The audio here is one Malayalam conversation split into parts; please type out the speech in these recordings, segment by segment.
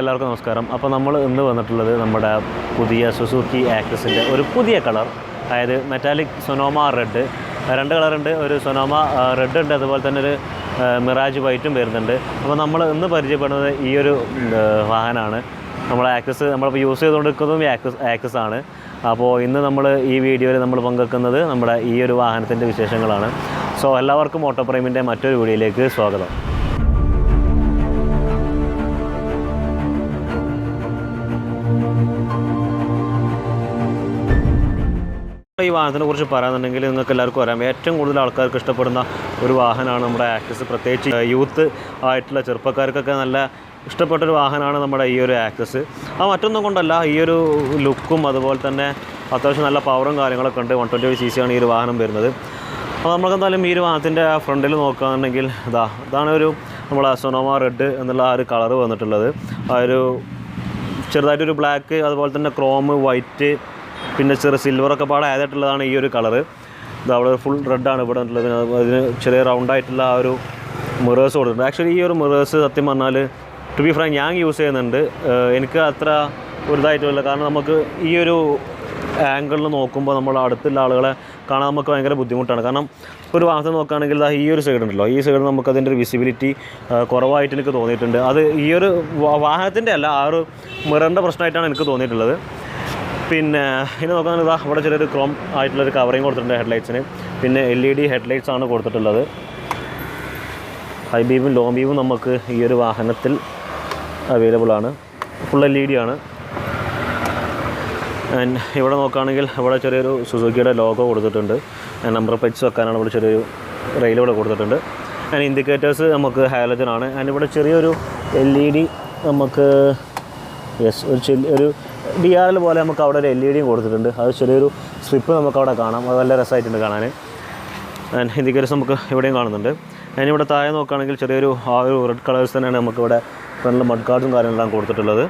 എല്ലാവർക്കും നമസ്കാരം. അപ്പോൾ നമ്മൾ ഇന്ന് വന്നിട്ടുള്ളത് നമ്മുടെ പുതിയ സുസുക്കി ആക്സസിന്റെ ഒരു പുതിയ കളർ. അതായത് മെറ്റാലിക് സൊനോമ റെഡ് രണ്ട് കളറുണ്ട് ഒരു സൊനോമ റെഡ് ഉണ്ട്. അതുപോലെ തന്നെ ഒരു മിറാജ് വൈറ്റും വരുന്നുണ്ട്. അപ്പോൾ നമ്മൾ ഇന്ന് പരിചയപ്പെടുന്നത് ഈ ഒരു വാഹനമാണ്. നമ്മൾ ആക്സസ് നമ്മളിപ്പോൾ യൂസ് ചെയ്തുകൊണ്ടിരിക്കുന്നതും ആക്സസ് ആക്സസ് ആണ്. അപ്പോൾ ഇന്ന് നമ്മൾ ഈ വീഡിയോയിൽ നമ്മൾ പങ്കെടുക്കുന്നത് നമ്മുടെ ഈ ഒരു വാഹനത്തിന്റെ വിശേഷങ്ങളാണ്. സോ എല്ലാവർക്കും ഓട്ടോ പ്രൈമിന്റെ മറ്റൊരു വീഡിയോയിലേക്ക് സ്വാഗതം. ഈ വാഹനത്തിനെ കുറിച്ച് പറയാന്നുണ്ടെങ്കിൽ നിങ്ങൾക്ക് എല്ലാവർക്കും അറിയാം. ഏറ്റവും കൂടുതൽ ആൾക്കാർക്ക് ഇഷ്ടപ്പെടുന്ന ഒരു വാഹനമാണ് നമ്മുടെ ആക്സസ്. പ്രത്യേകിച്ച് യൂത്ത് ആയിട്ടുള്ള ചെറുപ്പക്കാർക്കൊക്കെ നല്ല ഇഷ്ടപ്പെട്ടൊരു വാഹനമാണ് നമ്മുടെ ഈ ഒരു ആക്സസ്. ആ മറ്റൊന്നും കൊണ്ടല്ല ഈ ഒരു ലുക്കും അതുപോലെ തന്നെ അത്യാവശ്യം നല്ല പവറും കാര്യങ്ങളൊക്കെ ഉണ്ട്. One twenty five C C ആണ് ഈ ഒരു വാഹനം വരുന്നത്. അപ്പോൾ നമുക്ക് എന്തായാലും ഈ ഒരു വാഹനത്തിന്റെ ഫ്രണ്ടിൽ നോക്കുകയാണെന്നുണ്ടെങ്കിൽ ഇതാ ഇതാണ് ഒരു നമ്മുടെ സൊനോമ റെഡ് എന്നുള്ള ആ ഒരു കളർ വന്നിട്ടുള്ളത്. ആ ഒരു ചെറുതായിട്ടൊരു ബ്ലാക്ക് അതുപോലെ തന്നെ ക്രോം വൈറ്റ് പിന്നെ ചെറു സിൽവറൊക്കെ പാടെ ആയതായിട്ടുള്ളതാണ് ഈ ഒരു കളറ് ഇത് അവിടെ ഫുൾ റെഡാണ് ഇവിടെ ഉള്ളത്. അതിന് ചെറിയ റൗണ്ട് ആയിട്ടുള്ള ആ ഒരു മിറേഴ്സ് കൊടുത്തിട്ടുണ്ട്. ആക്ച്വലി ഈ ഒരു മിറേഴ്സ് സത്യം പറഞ്ഞാൽ ടു ബി ഫ്രാങ്ക് ഞാൻ യൂസ് ചെയ്യുന്നുണ്ട്. എനിക്ക് അത്ര ഒരു ഇതായിട്ടില്ല. കാരണം നമുക്ക് ഈ ഒരു ആംഗിളിൽ നോക്കുമ്പോൾ നമ്മൾ അടുത്തുള്ള ആളുകളെ കാണാൻ നമുക്ക് ഭയങ്കര ബുദ്ധിമുട്ടാണ്. കാരണം ഇപ്പോൾ ഒരു വാഹനം നോക്കുകയാണെങ്കിൽ ഈ ഒരു സൈഡ് ഉണ്ടല്ലോ. ഈ സൈഡ് നമുക്ക് അതിന്റെ ഒരു വിസിബിലിറ്റി കുറവായിട്ട് എനിക്ക് തോന്നിയിട്ടുണ്ട്. അത് ഈ ഒരു വാഹനത്തിന്റെ അല്ല ആ ഒരു മിററിന്റെ പ്രശ്നമായിട്ടാണ് എനിക്ക് തോന്നിയിട്ടുള്ളത്. പിന്നെ ഇനി നോക്കുകയാണെങ്കിൽ ഇതാ ഇവിടെ ചെറിയൊരു ക്രോം ആയിട്ടുള്ളൊരു കവറിങ് കൊടുത്തിട്ടുണ്ട് ഹെഡ്ലൈറ്റ്സിന് പിന്നെ എൽ ഇ ഡി ഹെഡ്ലൈറ്റ്സ് ആണ് കൊടുത്തിട്ടുള്ളത്. ഹൈ ബീമും ലോ ബീമും നമുക്ക് ഈ ഒരു വാഹനത്തിൽ അവൈലബിൾ ആണ്. ഫുൾ എൽ ഇ ഡി ആണ്. ആൻഡ് ഇവിടെ നോക്കുകയാണെങ്കിൽ ഇവിടെ ചെറിയൊരു സുസുക്കിയുടെ ലോഗോ കൊടുത്തിട്ടുണ്ട്. നമ്പർ പ്ലേറ്റ്സ് വെക്കാനാണ് ഇവിടെ ചെറിയൊരു റെയിൽ ഇവിടെ കൊടുത്തിട്ടുണ്ട്. ആൻഡ് ഇൻഡിക്കേറ്റേഴ്സ് നമുക്ക് ഹാലജനാണ് ആൻഡ് ഇവിടെ ചെറിയൊരു എൽ ഇ ഡി നമുക്ക് യെസ് ഒരു ചെറിയ ഒരു ഡി ആർ എൽ പോലെ നമുക്ക് അവിടെ ഒരു എൽ ഇ ഡിയും കൊടുത്തിട്ടുണ്ട്. അത് ചെറിയൊരു സ്ട്രിപ്പ് നമുക്ക് അവിടെ കാണാം. അത് നല്ല രസമായിട്ടുണ്ട് കാണാൻ ആൻഡ് നമുക്ക് ഇവിടെയും കാണുന്നുണ്ട്. ഞാനിവിടെ ഇവിടെ താഴെ നോക്കുകയാണെങ്കിൽ ചെറിയൊരു ആ ഒരു റെഡ് കളേഴ്സ് തന്നെയാണ് നമുക്കിവിടെ ഫ്രണ്ടിൽ മഡ് കാർഡും കാര്യങ്ങളെല്ലാം കൊടുത്തിട്ടുള്ളത്.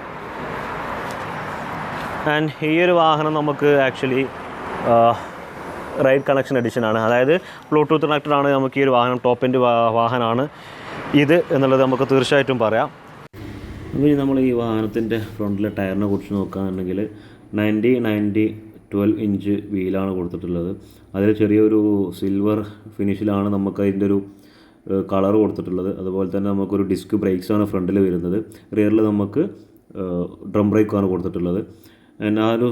ആൻഡ് ഈ ഒരു വാഹനം നമുക്ക് ആക്ച്വലി റൈഡ് കണക്ഷൻ എഡിഷൻ ആണ്. അതായത് ബ്ലൂടൂത്ത് കണക്റ്റഡ് ആണ് നമുക്ക് ഈ ഒരു വാഹനം ടോപ്പിന്റെ വാഹനമാണ് ഇത് എന്നുള്ളത് നമുക്ക് തീർച്ചയായിട്ടും പറയാം. ഇനി നമ്മൾ ഈ വാഹനത്തിന്റെ ഫ്രണ്ടിലെ ടയറിനെ കുറിച്ച് നോക്കുകയാണെന്നുണ്ടെങ്കിൽ നയന്റി നയന്റി ട്വൽവ് ഇഞ്ച് വീലാണ് കൊടുത്തിട്ടുള്ളത്. അതിൽ ചെറിയൊരു സിൽവർ ഫിനിഷിലാണ് നമുക്ക് അതിന്റെ ഒരു കളർ കൊടുത്തിട്ടുള്ളത്. അതുപോലെ തന്നെ നമുക്കൊരു ഡിസ്ക് ബ്രേക്സാണ് ഫ്രണ്ടിൽ വരുന്നത്. റിയറിൽ നമുക്ക് ഡ്രം ബ്രേക്കാണ് കൊടുത്തിട്ടുള്ളത്. ആ ഒരു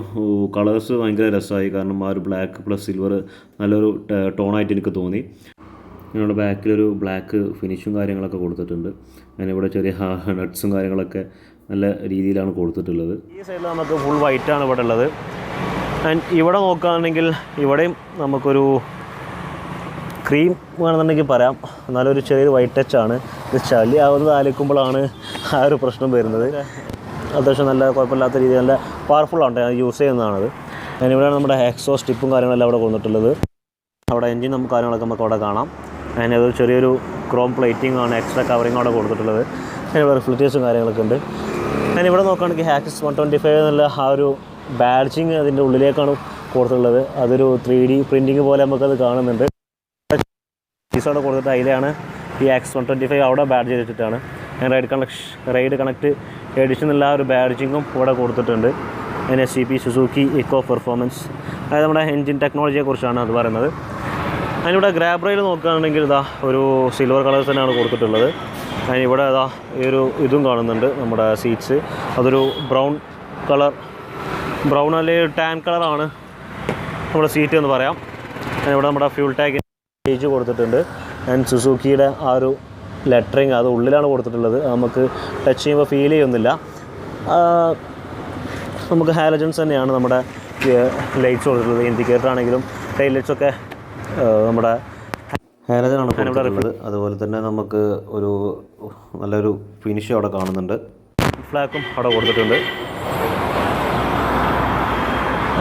കളേഴ്സ് ഭയങ്കര രസമായി. കാരണം ആ ഒരു ബ്ലാക്ക് പ്ലസ് സിൽവർ നല്ലൊരു ടോണായിട്ട് എനിക്ക് തോന്നി. ഞങ്ങളുടെ ബാക്കിലൊരു ബ്ലാക്ക് ഫിനിഷും കാര്യങ്ങളൊക്കെ കൊടുത്തിട്ടുണ്ട്. അങ്ങനെ ഇവിടെ ചെറിയ നട്ട്സും കാര്യങ്ങളൊക്കെ നല്ല രീതിയിലാണ് കൊടുത്തിട്ടുള്ളത്. ഈ സൈഡിൽ നമുക്ക് ഫുൾ വൈറ്റ് ആണ് ഇവിടെ ഉള്ളത് ആൻഡ് ഇവിടെ നോക്കുകയാണെങ്കിൽ ഇവിടെയും നമുക്കൊരു ക്രീം വേണമെന്നുണ്ടെങ്കിൽ പറയാം. എന്നാലും ഒരു ചെറിയൊരു വൈറ്റ് ടച്ച് ആണ്. ചളി ആവുന്നത് ആലിക്കുമ്പോഴാണ് ആ ഒരു പ്രശ്നം വരുന്നത്. അത്യാവശ്യം നല്ല കുഴപ്പമില്ലാത്ത രീതിയിൽ നല്ല ഞാൻ യൂസ് ചെയ്യുന്നതാണത്. ഞാൻ ഇവിടെയാണ് നമ്മുടെ എക്സോ സ്റ്റിപ്പും കാര്യങ്ങളെല്ലാം അവിടെ കൊണ്ടിട്ടുള്ളത് അവിടെ എൻജിൻ നമുക്ക് കാര്യങ്ങളൊക്കെ നമുക്ക് അവിടെ കാണാം. അതിന് അത് ചെറിയൊരു ക്രോം പ്ലേറ്റിംഗ് ആണ് എക്സ്ട്രാ കവറിങ് അവിടെ കൊടുത്തിട്ടുള്ളത്. അതിന് റിഫ്ലക്റ്റേഴ്സും കാര്യങ്ങളൊക്കെ ഉണ്ട്. ഞാൻ ഇവിടെ നോക്കുകയാണെങ്കിൽ ഹാക്സസ് വൺ ട്വന്റി ഫൈവ് എന്നുള്ള ആ ഒരു ബാഡ്ജിങ് അതിന്റെ ഉള്ളിലേക്കാണ് കൊടുത്തിട്ടുള്ളത്. അതൊരു ത്രീ ഡി പ്രിന്റിങ് പോലെ നമുക്കത് കാണുന്നുണ്ട്. ഫീസോടെ കൊടുത്തിട്ട് അതിലാണ് ഈ ആക്സ് വൺ ട്വന്റി ഫൈവ് അവിടെ ബാഡ്ജ് ചെയ്തിട്ടാണ് ഞാൻ Ride Connect Ride Connect Edition ആ ഒരു ബാഡ്ജിങ്ങും ഇവിടെ കൊടുത്തിട്ടുണ്ട്. അതിന് S C P Suzuki Eco Performance അതായത് നമ്മുടെ എൻജിൻ ടെക്നോളജിയെക്കുറിച്ചാണ് അത് പറയുന്നത്. അതിനിവിടെ ഗ്രാബ് റെയിൽ നോക്കുകയാണെങ്കിൽ ഇതാ ഒരു സിൽവർ കളർ തന്നെയാണ് കൊടുത്തിട്ടുള്ളത്. അതിനിവിടെ ഇതാ ഈ ഒരു ഇതും കാണുന്നുണ്ട് നമ്മുടെ സീറ്റ്സ് അതൊരു ബ്രൗൺ കളർ ബ്രൗൺ അല്ലെങ്കിൽ ടാൻ കളറാണ് നമ്മുടെ സീറ്റ് എന്ന് പറയാം. അതിനിവിടെ നമ്മുടെ ഫ്യൂൾ ടാങ്കിന് പേജ് കൊടുത്തിട്ടുണ്ട്. ആൻഡ് സുസൂക്കിയുടെ ആ ഒരു ലെറ്ററിങ് അത് ഉള്ളിലാണ് കൊടുത്തിട്ടുള്ളത്. നമുക്ക് ടച്ച് ചെയ്യുമ്പോൾ ഫീൽ ചെയ്യുന്നില്ല. നമുക്ക് ഹാലജൻസ് തന്നെയാണ് നമ്മുടെ ലൈറ്റ്സ് കൊടുത്തിട്ടുള്ളത്. ഇൻഡിക്കേറ്റർ ആണെങ്കിലും ടൈൽ ലൈറ്റ്സ് ഒക്കെ ആ, നമ്മുടെ ഹാലജനാണ് കൊടുത്തിട്ടുള്ളത്. അതുപോലെ തന്നെ നമുക്ക് ഒരു നല്ലൊരു ഫിനിഷ് അവിടെ കാണുന്നുണ്ട്. ഫ്ലാക്കും അവിടെ കൊടുത്തിട്ടുണ്ട്.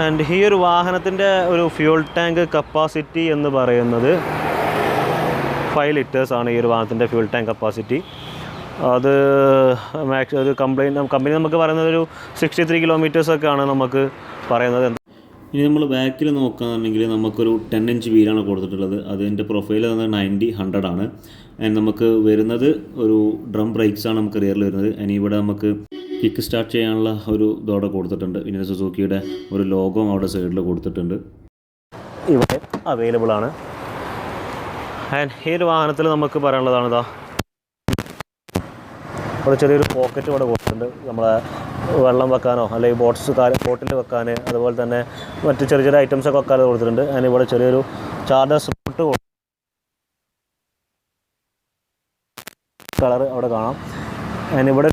ആൻഡ് ഈ ഒരു വാഹനത്തിന്റെ ഒരു ഫ്യൂൾ ടാങ്ക് കപ്പാസിറ്റി എന്ന് പറയുന്നത് ഫൈവ് ലിറ്റേഴ്സ് ആണ് ഈ ഒരു വാഹനത്തിന്റെ ഫ്യൂൾ ടാങ്ക് കപ്പാസിറ്റി അത് മാക്സ് ഒരു കംപ്ലൈന്റ് കമ്പനി നമുക്ക് പറയുന്നത് ഒരു സിക്സ്റ്റി ത്രീ കിലോമീറ്റേഴ്സൊക്കെയാണ് നമുക്ക് പറയുന്നത്. ഇനി നമ്മൾ ബാക്കിൽ നോക്കുകയാണെന്നുണ്ടെങ്കിൽ നമുക്കൊരു ടെൻ ഇഞ്ച് വീലാണ് കൊടുത്തിട്ടുള്ളത്. അതിന്റെ പ്രൊഫൈൽ തന്നെ നയന്റി ഹൺഡ്രഡ് ആണ്. ആൻഡ് നമുക്ക് വരുന്നത് ഒരു ഡ്രം ബ്രേക്സാണ് നമുക്ക് റിയറിൽ വരുന്നത്. ഇനി ഇവിടെ നമുക്ക് കിക്ക് സ്റ്റാർട്ട് ചെയ്യാനുള്ള ഒരു ഇതോടെ കൊടുത്തിട്ടുണ്ട്. പിന്നെ സുസുക്കിയുടെ ഒരു ലോഗോ അവിടെ സൈഡിൽ കൊടുത്തിട്ടുണ്ട്. ഇവിടെ അവൈലബിൾ ആണ്. ആൻഡ് ഈ ഒരു വാഹനത്തിൽ നമുക്ക് പറയാനുള്ളതാണ് ഇതാ. ഇവിടെ ചെറിയൊരു പോക്കറ്റ് ഇവിടെ കൊടുത്തിട്ടുണ്ട്. നമ്മളെ വെള്ളം വെക്കാനോ അല്ലെങ്കിൽ ബോട്ട്സ് ബോട്ടിൽ വെക്കാൻ അതുപോലെ തന്നെ മറ്റ് ചെറിയ ചെറിയ ഐറ്റംസ് ഒക്കെ വെക്കാൻ കൊടുത്തിട്ടുണ്ട്. അതിന് ഇവിടെ ചെറിയൊരു ചാർജർ സ്പോട്ട് കളർ അവിടെ കാണാം. അതിനിവിടെ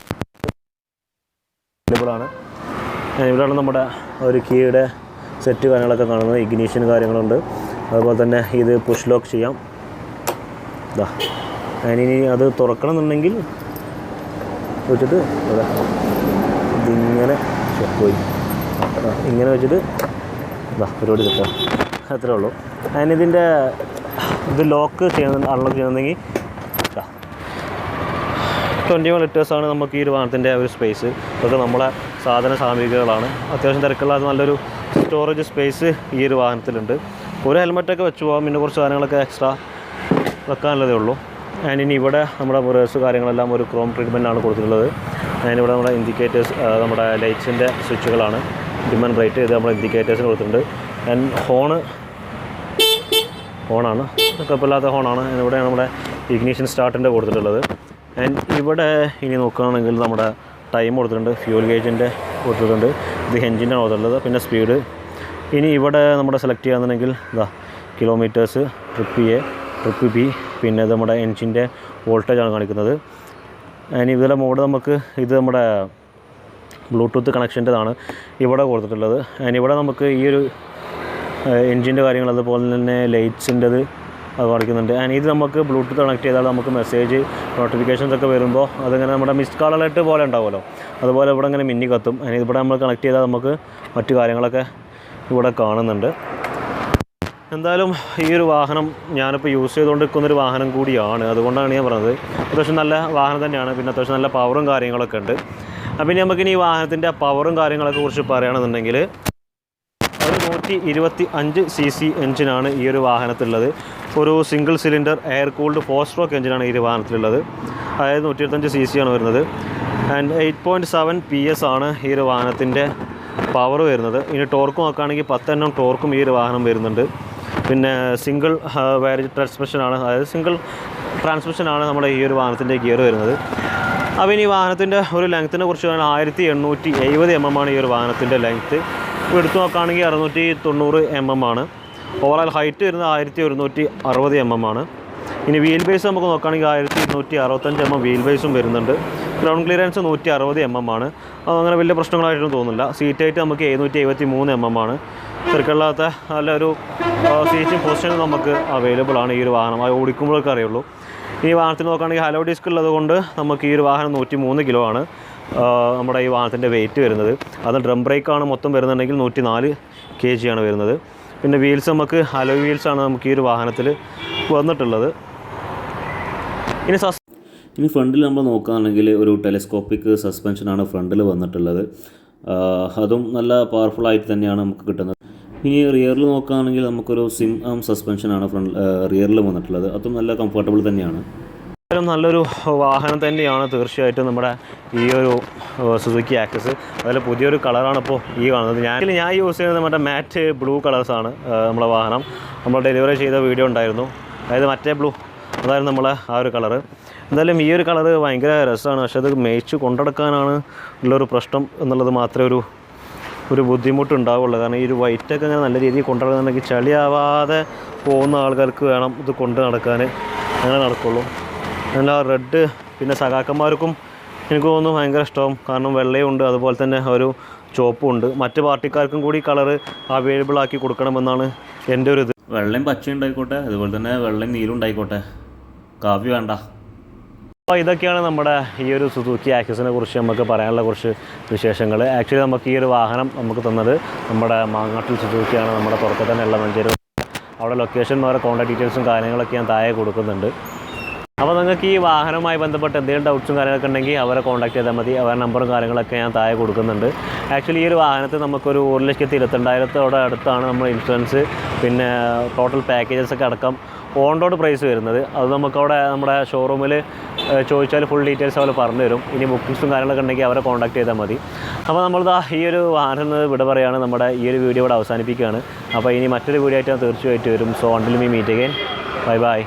And ഇവിടെയാണ് നമ്മുടെ ഒരു കീയുടെ സെറ്റ് കാര്യങ്ങളൊക്കെ കാണുന്നത്. ഇഗ്നീഷൻ കാര്യങ്ങളുണ്ട്. അതുപോലെ തന്നെ ഇത് പുഷ് ലോക്ക് ചെയ്യാം. ഇതാ അതിനി അത് തുറക്കണം എന്നുണ്ടെങ്കിൽ വെച്ചിട്ട് ഇതിങ്ങനെ പോയി ഇങ്ങനെ വെച്ചിട്ട് ഇതാ പരിപാടി കിട്ടുക അത്രേ ഉള്ളൂ. അതിനിതിന്റെ ഇത് ലോക്ക് ചെയ്യുന്ന അൺലോക്ക് ചെയ്യുന്നെങ്കിൽ ട്വന്റി വൺ ലിറ്റേഴ്സാണ് നമുക്ക് ഈ ഒരു വാഹനത്തിന്റെ ഒരു സ്പേസ് ഇതൊക്കെ നമ്മളെ സാധന സാമഗ്രികളാണ്. അത്യാവശ്യം തിരക്കുള്ള നല്ലൊരു സ്റ്റോറേജ് സ്പേസ് ഈ ഒരു വാഹനത്തിലുണ്ട്. ഒരു ഹെൽമെറ്റൊക്കെ വെച്ച് പോകാം പിന്നെ കുറച്ച് സാധനങ്ങളൊക്കെ എക്സ്ട്രാ വെക്കാനുള്ളതേ ഉള്ളൂ. ആൻഡ് ഇനി ഇവിടെ നമ്മുടെ മുറേഴ്സ് കാര്യങ്ങളെല്ലാം ഒരു ക്രോം ട്രീറ്റ്മെന്റാണ് കൊടുത്തിട്ടുള്ളത്. ഇവിടെ നമ്മുടെ ഇൻഡിക്കേറ്റേഴ്സ് നമ്മുടെ ലൈറ്റ്സിന്റെ സ്വിച്ചുകളാണ് ഡിമൻ ബ്രൈറ്റ് ഇത് നമ്മുടെ ഇൻഡിക്കേറ്റേഴ്സിന് കൊടുത്തിട്ടുണ്ട്. ആൻഡ് ഹോണ് ഹോണാണ് കുഴപ്പമില്ലാത്ത ഹോണാണ് ഇവിടെ നമ്മുടെ ഇഗ്നീഷൻ സ്റ്റാർട്ടിന്റെ കൊടുത്തിട്ടുള്ളത്. ആൻഡ് ഇവിടെ ഇനി നോക്കുകയാണെങ്കിൽ നമ്മുടെ ടൈം കൊടുത്തിട്ടുണ്ട്. ഫ്യൂൽ ഗേജിന്റെ കൊടുത്തിട്ടുണ്ട്. ഇത് എഞ്ചിന്റെ കൊടുത്തിട്ടുള്ളത്. പിന്നെ സ്പീഡ് ഇനി ഇവിടെ നമ്മുടെ സെലക്ട് ചെയ്യാന്നുണ്ടെങ്കിൽ ഇതാ kilometres trip A trip B പിന്നെ നമ്മുടെ എൻജിന്റെ വോൾട്ടേജാണ് കാണിക്കുന്നത്. അതിന് ഇതിലെ മോഡ് നമുക്ക് ഇത് നമ്മുടെ ബ്ലൂടൂത്ത് കണക്ഷന്റെതാണ് ഇവിടെ കൊടുത്തിട്ടുള്ളത്. അതിന് ഇവിടെ നമുക്ക് ഈ ഒരു എൻജിന്റെ കാര്യങ്ങൾ അതുപോലെ തന്നെ ലൈറ്റ്സിന്റെത് അത് കാണിക്കുന്നുണ്ട്. ആൻഡ് ഇത് നമുക്ക് ബ്ലൂടൂത്ത് കണക്ട് ചെയ്താൽ നമുക്ക് മെസ്സേജ് നോട്ടിഫിക്കേഷൻസ് ഒക്കെ വരുമ്പോൾ അതിങ്ങനെ നമ്മുടെ മിസ് കാൾ അലേർട്ട് പോലെ ഉണ്ടാവുമല്ലോ. അതുപോലെ ഇവിടെ ഇങ്ങനെ മിന്നി കത്തും. അതിന് ഇവിടെ നമ്മൾ കണക്ട് ചെയ്താൽ നമുക്ക് മറ്റു കാര്യങ്ങളൊക്കെ ഇവിടെ കാണുന്നുണ്ട്. എന്തായാലും ഈ ഒരു വാഹനം ഞാനിപ്പോൾ യൂസ് ചെയ്തുകൊണ്ടിരിക്കുന്ന ഒരു വാഹനം കൂടിയാണ്. അതുകൊണ്ടാണ് ഞാൻ പറഞ്ഞത്. അത്യാവശ്യം നല്ല വാഹനം തന്നെയാണ്. പിന്നെ അത്യാവശ്യം നല്ല പവറും കാര്യങ്ങളൊക്കെ ഉണ്ട്. അപ്പം ഇനി നമുക്കിനി ഈ വാഹനത്തിന്റെ പവറും കാര്യങ്ങളൊക്കെ കുറിച്ച് പറയുകയാണെന്നുണ്ടെങ്കിൽ ഒരു നൂറ്റി ഇരുപത്തി അഞ്ച് സി സി എഞ്ചിനാണ് ഈ ഒരു വാഹനത്തിലുള്ളത്. ഒരു single cylinder air cooled four stroke എഞ്ചിനാണ് ഈ ഒരു വാഹനത്തിലുള്ളത്. അതായത് നൂറ്റി ഇരുപത്തഞ്ച് സി സി ആണ് വരുന്നത്. And eight point seven P S ആണ് ഈ ഒരു വാഹനത്തിന്റെ പവർ വരുന്നത്. ഇനി ടോർക്ക് നോക്കുകയാണെങ്കിൽ പത്തെണ്ണം ടോർക്കും ഈ ഒരു വാഹനം വരുന്നുണ്ട്. പിന്നെ സിംഗിൾ വയർ ട്രാൻസ്മിഷനാണ് അതായത് സിംഗിൾ ട്രാൻസ്മിഷനാണ് നമ്മുടെ ഈ ഒരു വാഹനത്തിന്റെ ഗിയർ വരുന്നത്. അപ്പോൾ ഇനി വാഹനത്തിന്റെ ഒരു ലെങ്ത്തിനെ കുറിച്ച് പറഞ്ഞാൽ ആയിരത്തി എണ്ണൂറ്റി എഴുപത് എം എം ആണ് ഈ ഒരു വാഹനത്തിന്റെ ലെങ്ത്ത് ഇപ്പോൾ എടുത്തു നോക്കുകയാണെങ്കിൽ അറുന്നൂറ്റി തൊണ്ണൂറ് എം എം ആണ്. ഓവറോൾ ഹൈറ്റ് വരുന്നത് ആയിരത്തി ഒരുന്നൂറ്റി അറുപത് എം എം ആണ്. ഇനി വീൽ ബേസ് നമുക്ക് നോക്കുകയാണെങ്കിൽ ആയിരത്തി ഇരുന്നൂറ്റി അറുപത്തഞ്ച് എം എം വീൽ ബേസും വരുന്നുണ്ട്. ഗ്രൗണ്ട് ക്ലിയറൻസ് നൂറ്റി അറുപത് എം എം ആണ് അങ്ങനെ വലിയ പ്രശ്നങ്ങളായിട്ടൊന്നും തോന്നുന്നില്ല. സീറ്റ് ഹൈറ്റ് നമുക്ക് എഴുന്നൂറ്റി എഴുപത്തി മൂന്ന് എം എം ആണ് തിരക്കുള്ളാത്ത നല്ലൊരു സീറ്റിംഗ് പൊസിഷൻ നമുക്ക് അവൈലബിൾ ആണ് ഈ ഒരു വാഹനം. അത് ഓടിക്കുമ്പോഴൊക്കെ അറിയുള്ളൂ. ഈ വാഹനത്തിൽ നോക്കുകയാണെങ്കിൽ ഹലോ ഡിസ്ക് ഉള്ളത് കൊണ്ട് നമുക്ക് ഈ ഒരു വാഹനം നൂറ്റി മൂന്ന് കിലോ ആണ് നമ്മുടെ ഈ വാഹനത്തിന്റെ വെയിറ്റ് വരുന്നത്. അത് ഡ്രം ബ്രേക്കാണ് മൊത്തം വരുന്നുണ്ടെങ്കിൽ നൂറ്റി നാല് കെ ജി ആണ് വരുന്നത്. പിന്നെ വീൽസ് നമുക്ക് ഹലോ വീൽസാണ് നമുക്ക് ഈ ഒരു വാഹനത്തിൽ വന്നിട്ടുള്ളത്. ഇനി സസ് ഇനി ഫ്രണ്ടിൽ നമ്മൾ നോക്കുകയാണെങ്കിൽ ഒരു ടെലിസ്കോപ്പിക് സസ്പെൻഷനാണ് ഫ്രണ്ടിൽ വന്നിട്ടുള്ളത്. അതും നല്ല പവർഫുൾ ആയിട്ട് തന്നെയാണ് നമുക്ക് കിട്ടുന്നത്. ഇനി റിയറിൽ നോക്കുകയാണെങ്കിൽ നമുക്കൊരു സിം ആം സസ്പെൻഷനാണ് ഫ്രണ്ട് റിയറിൽ വന്നിട്ടുള്ളത്. അതും നല്ല കംഫർട്ടബിൾ തന്നെയാണ്. നല്ലൊരു വാഹനം തന്നെയാണ് തീർച്ചയായിട്ടും നമ്മുടെ ഈ ഒരു സുസുക്കി ആക്സസ് അതിൽ പുതിയൊരു കളറാണ് ഇപ്പോൾ ഈ കാണുന്നത്. ഞാൻ ഞാൻ യൂസ് ചെയ്യുന്നത് മറ്റേ മാറ്റ് ബ്ലൂ കളേഴ്സാണ് നമ്മുടെ വാഹനം. നമ്മൾ ഡെലിവറി ചെയ്ത വീഡിയോ ഉണ്ടായിരുന്നു. അതായത് മറ്റേ ബ്ലൂ അതായിരുന്നു നമ്മളെ ആ ഒരു കളറ് എന്തായാലും ഈ ഒരു കളറ് ഭയങ്കര രസമാണ്. പക്ഷേ അത് മേയിച്ച് കൊണ്ടെടുക്കാനാണ് ഉള്ളൊരു പ്രശ്നം എന്നുള്ളത് മാത്രമേ ഒരു ഒരു ബുദ്ധിമുട്ടുണ്ടാവുള്ളൂ. കാരണം ഈ ഒരു വൈറ്റൊക്കെ ഇങ്ങനെ നല്ല രീതിയിൽ കൊണ്ടുനടക്കുന്നുണ്ടെങ്കിൽ ചളിയാവാതെ പോകുന്ന ആൾക്കാർക്ക് വേണം ഇത് കൊണ്ട് നടക്കാൻ അങ്ങനെ നടക്കുള്ളൂ. നല്ല റെഡ് പിന്നെ സഖാക്കന്മാർക്കും എനിക്ക് തോന്നുന്നു ഭയങ്കര ഇഷ്ടവും. കാരണം വെള്ളയുണ്ട് അതുപോലെ തന്നെ ഒരു ചുവപ്പും ഉണ്ട്. മറ്റ് പാർട്ടിക്കാർക്കും കൂടി കളർ അവൈലബിൾ ആക്കി കൊടുക്കണമെന്നാണ് എന്റെ ഒരു ഇത്. വെള്ളയും പച്ചയും ഉണ്ടായിക്കോട്ടെ അതുപോലെ തന്നെ വെള്ളയും നീലും ഉണ്ടായിക്കോട്ടെ. കാവ്യ വേണ്ട. അപ്പോൾ ഇതൊക്കെയാണ് നമ്മുടെ ഈ ഒരു സുസുക്കി ആക്സസിനെ കുറിച്ച് നമുക്ക് പറയാനുള്ള കുറച്ച് വിശേഷങ്ങൾ. ആക്ച്വലി നമുക്ക് ഈ ഒരു വാഹനം നമുക്ക് തന്നത് നമ്മുടെ മാങ്ങാട്ടിൽ സുസുക്കിയാണ്. നമ്മുടെ പുറത്ത് തന്നെ ഉള്ള മഞ്ചേരി അവിടെ ലൊക്കേഷൻ വേറെ കോൺടാക്ട് ഡീറ്റെയിൽസും കാര്യങ്ങളൊക്കെ ഞാൻ താഴെ കൊടുക്കുന്നുണ്ട്. അപ്പോൾ നിങ്ങൾക്ക് ഈ വാഹനവുമായി ബന്ധപ്പെട്ട് എന്തെങ്കിലും ഡൗട്ട്സും കാര്യങ്ങളൊക്കെ ഉണ്ടെങ്കിൽ അവരെ കോൺടാക്ട് ചെയ്താൽ മതി. അവരുടെ നമ്പറും കാര്യങ്ങളൊക്കെ ഞാൻ താഴെ കൊടുക്കുന്നുണ്ട്. ആക്ച്വലി ഈ ഒരു വാഹനത്തിൽ നമുക്കൊരു ഒരു ലക്ഷത്തി ഇരുപത്തിരണ്ടായിരത്തോടെ അടുത്താണ് നമ്മൾ ഇൻഷുറൻസ് പിന്നെ ടോട്ടൽ പാക്കേജസ് ഒക്കെ അടക്കം ഓൺ റോഡ് പ്രൈസ് വരുന്നത്. അത് നമുക്കവിടെ നമ്മുടെ ഷോറൂമിൽ ചോദിച്ചാൽ ഫുൾ ഡീറ്റെയിൽസ് അവർ പറഞ്ഞു തരും ഇനി ബുക്കിങ്സും കാര്യങ്ങളൊക്കെ ഉണ്ടെങ്കിൽ അവരെ കോൺടാക്ട് ചെയ്താൽ മതി. അപ്പോൾ നമ്മൾ നമ്മളിതാ ഈ ഒരു വാഹനം ഇവിടെ പറയുകയാണ് നമ്മുടെ ഈ ഒരു വീഡിയോ ഇവിടെ അവസാനിപ്പിക്കുകയാണ്. അപ്പോൾ ഇനി മറ്റൊരു വീഡിയോ ആയിട്ട് ഞാൻ തീർച്ചയായിട്ടും വരും. So until me meet again bye bye